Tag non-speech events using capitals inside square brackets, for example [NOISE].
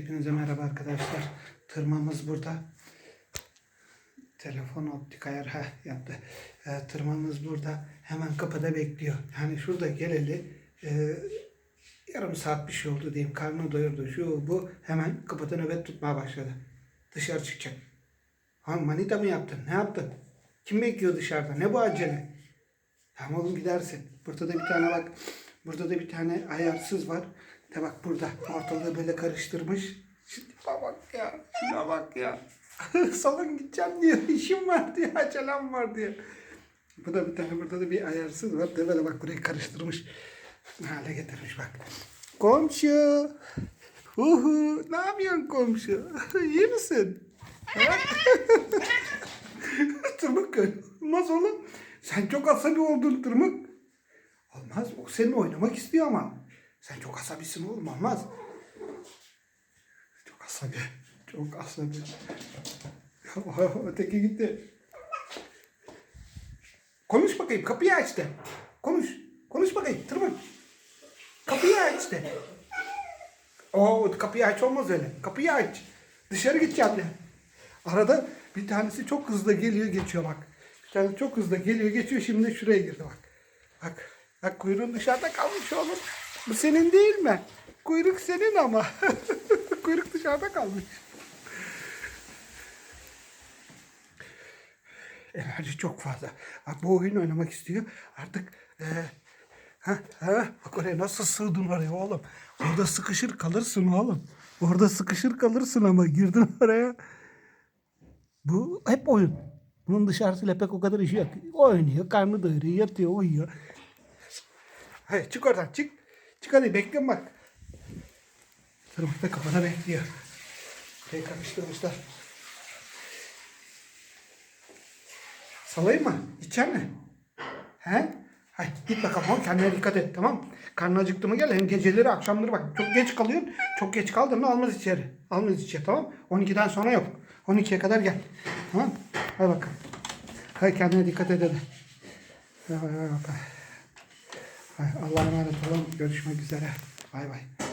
Hepinize merhaba arkadaşlar. Tırmamız burada. Telefon optik ayar ha yaptı. Ee, tırmamız burada. Hemen kapıda bekliyor. Yani şurada geleli e, yarım saat bir şey oldu diyeyim. Karnı doyurdu. Şu bu hemen kapıda nöbet tutmaya başladı. Dışarı çıkacak. Ha manita mı yaptın? Ne yaptın? Kim bekliyor dışarıda? Ne bu acele? Tamam oğlum gidersin. Burada da bir tane bak. Burada da bir tane ayarsız var. De bak burada. Ortalığı böyle karıştırmış. Şimdi bak ya. Şuna bak ya. [LAUGHS] Salon gideceğim diyor. İşim var diyor. Acelem var diyor. Bu da bir tane burada da bir ayarsız var. Böyle bak burayı karıştırmış. Hale getirmiş bak. Komşu. Uhu. Ne yapıyorsun komşu? [LAUGHS] İyi misin? [LAUGHS] Tırmık olmaz oğlum. Sen çok asabi oldun Tırmık. Olmaz. O seninle oynamak istiyor ama. Sen çok asabisin oğlum. Olmaz. Çok asabi. Çok asabi. [LAUGHS] Öteki gitti. Konuş bakayım. Kapıyı aç de. Konuş. Konuş bakayım. Tırmık. Kapıyı aç de. Oo kapıyı aç olmaz öyle. Kapıyı aç. Dışarı gideceğim de. Arada bir tanesi çok hızlı geliyor geçiyor bak. Bir tanesi çok hızlı geliyor geçiyor şimdi şuraya girdi bak. Bak. Bak kuyruğun dışarıda kalmış oğlum. Bu senin değil mi? Kuyruk senin ama. [LAUGHS] Kuyruk dışarıda kalmış. Enerji çok fazla. Bak bu oyun oynamak istiyor. Artık e, ha, ha, bak oraya nasıl sığdın oraya oğlum. Orada sıkışır kalırsın oğlum. Orada sıkışır kalırsın ama girdin oraya. Bu hep oyun. Bunun dışarısıyla pek o kadar işi yok. Oynuyor, karnı doyuruyor, yatıyor, uyuyor. Hayır çık oradan çık. Çık hadi bekle bak. Tırmık da kapıda bekliyor. Şey karıştırmışlar. Salayım mı? İçer mi? He? Hay git bakalım oğlum kendine dikkat et tamam mı? Karnın acıktı mı gel hem geceleri akşamları bak çok geç kalıyorsun. Çok geç kaldın mı almaz içeri. Almaz içeri tamam mı? 12'den sonra yok. 12'ye kadar gel. Tamam mı? Hadi bakalım. Hadi kendine dikkat et hadi, hadi bakalım. Allah'a emanet olun. Görüşmek üzere. Bay bay.